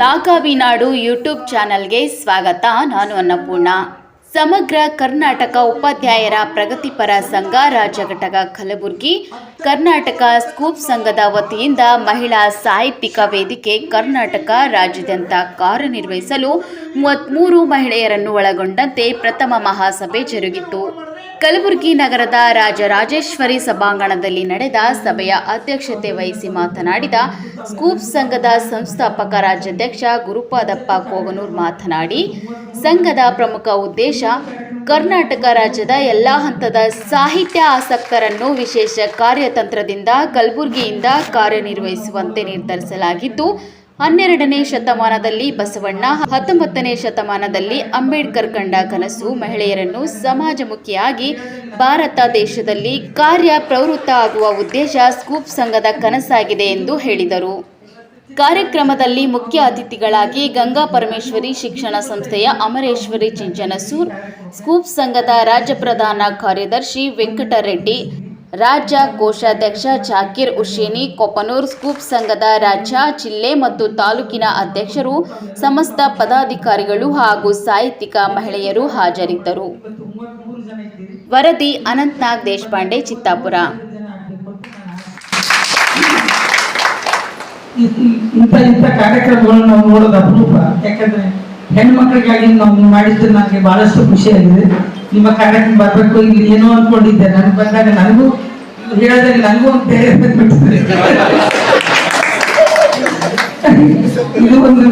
ನಾಗಾವಿನಾಡು YouTube ಚಾನಲ್ಗೆ ಸ್ವಾಗತ. ನಾನು ಅನ್ನಪೂರ್ಣ. ಸಮಗ್ರ ಕರ್ನಾಟಕ ಉಪಾಧ್ಯಾಯರ ಪ್ರಗತಿಪರ ಸಂಘ ರಾಜ್ಯ ಘಟಕ ಕಲಬುರಗಿ, ಕರ್ನಾಟಕ ಸ್ಕೂಪ್ ಸಂಘದ ವತಿಯಿಂದ ಮಹಿಳಾ ಸಾಹಿತ್ಯಿಕ ವೇದಿಕೆ ಕರ್ನಾಟಕ ರಾಜ್ಯಾದ್ಯಂತ ಕಾರ್ಯನಿರ್ವಹಿಸಲು ಮೂವತ್ತ್ಮೂರು ಮಹಿಳೆಯರನ್ನು ಒಳಗೊಂಡಂತೆ ಪ್ರಥಮ ಮಹಾಸಭೆ ಜರುಗಿತು. ಕಲಬುರಗಿ ನಗರದ ರಾಜರಾಜೇಶ್ವರಿ ಸಭಾಂಗಣದಲ್ಲಿ ನಡೆದ ಸಭೆಯ ಅಧ್ಯಕ್ಷತೆ ವಹಿಸಿ ಮಾತನಾಡಿದ ಸ್ಕೂಪ್ ಸಂಘದ ಸಂಸ್ಥಾಪಕ ರಾಜ್ಯಾಧ್ಯಕ್ಷ ಗುರುಪಾದಪ್ಪ ಕೋಗನೂರ್ ಮಾತನಾಡಿ, ಸಂಘದ ಪ್ರಮುಖ ಉದ್ದೇಶ ಕರ್ನಾಟಕ ರಾಜ್ಯದ ಎಲ್ಲ ಹಂತದ ಸಾಹಿತ್ಯ ಆಸಕ್ತರನ್ನು ವಿಶೇಷ ಕಾರ್ಯತಂತ್ರದಿಂದ ಕಲಬುರಗಿಯಿಂದ ಕಾರ್ಯನಿರ್ವಹಿಸುವಂತೆ ನಿರ್ಧರಿಸಲಾಗಿದ್ದು ಹನ್ನೆರಡನೇ ಶತಮಾನದಲ್ಲಿ ಬಸವಣ್ಣ, ಹತ್ತೊಂಬತ್ತನೇ ಶತಮಾನದಲ್ಲಿ ಅಂಬೇಡ್ಕರ್ ಕಂಡ ಕನಸು ಮಹಿಳೆಯರನ್ನು ಸಮಾಜಮುಖಿಯಾಗಿ ಭಾರತ ದೇಶದಲ್ಲಿ ಕಾರ್ಯ ಪ್ರವೃತ್ತ ಆಗುವ ಉದ್ದೇಶ ಸ್ಕೂಪ್ ಸಂಘದ ಕನಸಾಗಿದೆ ಎಂದು ಹೇಳಿದರು. ಕಾರ್ಯಕ್ರಮದಲ್ಲಿ ಮುಖ್ಯ ಅತಿಥಿಗಳಾಗಿ ಗಂಗಾ ಪರಮೇಶ್ವರಿ ಶಿಕ್ಷಣ ಸಂಸ್ಥೆಯ ಅಮರೇಶ್ವರಿ ಚಿಂಚನಸೂರ್, ಸ್ಕೂಪ್ ಸಂಘದ ರಾಜ್ಯ ಪ್ರಧಾನ ಕಾರ್ಯದರ್ಶಿ ವೆಂಕಟರೆಡ್ಡಿ ರಾಜ್ಯ ಕೋಶಾಧ್ಯಕ್ಷ ಜಾಕೀರ್ ಹುಸೇನಿ ಕೊಪನೂರ್ ಸ್ಕೂಪ್ ಸಂಘದ ರಾಜ್ಯ, ಜಿಲ್ಲೆ ಮತ್ತು ತಾಲೂಕಿನ ಅಧ್ಯಕ್ಷರು, ಸಮಸ್ತ ಪದಾಧಿಕಾರಿಗಳು ಹಾಗೂ ಸಾಹಿತ್ಯಿಕ ಮಹಿಳೆಯರು ಹಾಜರಿದ್ದರು. ವರದಿ ಅನಂತನಾಗ್ ದೇಶಪಾಂಡೆ, ಚಿತ್ತಾಪುರ. ಇಂಥ ಇಂಥ ಕಾರ್ಯಕ್ರಮಗಳು ನಾವು ನೋಡೋದು ಅಪರೂಪ ಯಾಕಂದ್ರೆ ಹೆಣ್ಮಕ್ಳಿಗಾಗಿ ನಾವು ಮಾಡಿದ್ದು ನನಗೆ ಬಹಳಷ್ಟು ಖುಷಿಯಾಗಿದೆ ನಿಮ್ಮ ಕಾರ್ಯಕ್ರಮ ಬರ್ಬೇಕು ಈಗ ಏನೋ ಅನ್ಕೊಂಡಿದ್ದೆ. ನನಗೆ ಬಂದಾಗ ನನಗೂ ಹೇಳದ್ರೆ ನನಗೂ ಒಂದು ಬೇರೆ ಬಂದ್ಬಿಡ್ತದೆ ಇದು ಒಂದು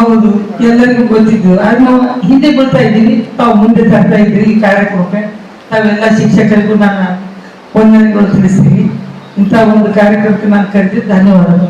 ಹೌದು, ಎಲ್ಲರಿಗೂ ಗೊತ್ತಿದ್ದು. ಅದು ನಾವು ಹಿಂದೆ ಬರ್ತಾ ಇದ್ದೀನಿ ತಾವು ಮುಂದೆ ತರ್ತಾ ಇದ್ರಿ ಈ ಕಾರ್ಯಕ್ರಮಕ್ಕೆ. ತಾವೆಲ್ಲ ಶಿಕ್ಷಕರಿಗೂ ನಾನು ವಂದನೆಗಳು ತಿಳಿಸ್ತೀನಿ ಇಂಥ ಒಂದು ಕಾರ್ಯಕ್ರಮಕ್ಕೆ ನಾನು ಕರೆದಿದ್ದು ಧನ್ಯವಾದಗಳು.